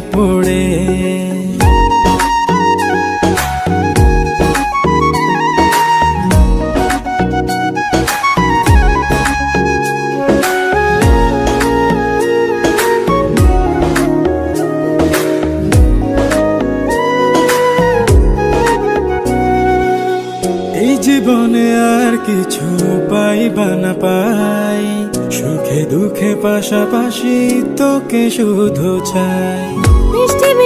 পড়ে। জীবনে আর কিছু পাইবা না পাই। সুখে দুঃখে পাশাপাশি তোকে শুধু চাই।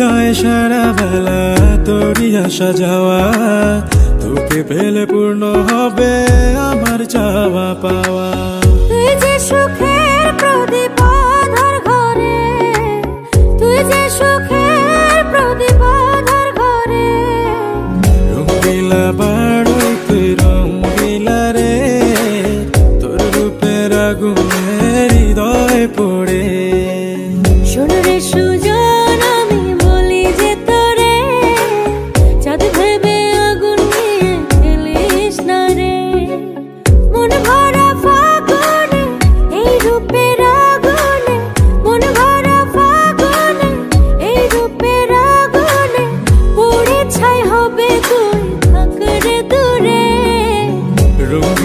হৃদয় সারা বেলা তোরই আসা যাওয়া। তোকে পেলে পূর্ণ হবে আমার চাওয়া পাওয়া। তুই যে সুখের প্রদীপ আধার ঘরে তুই যে সুখের প্রদীপ আধার ঘরে। রঙ্গিলা বাড়ই তুই রঙ্গিলা রে তোর রূপের আগুনে হৃদয় পড়ে। শোন রে সুজন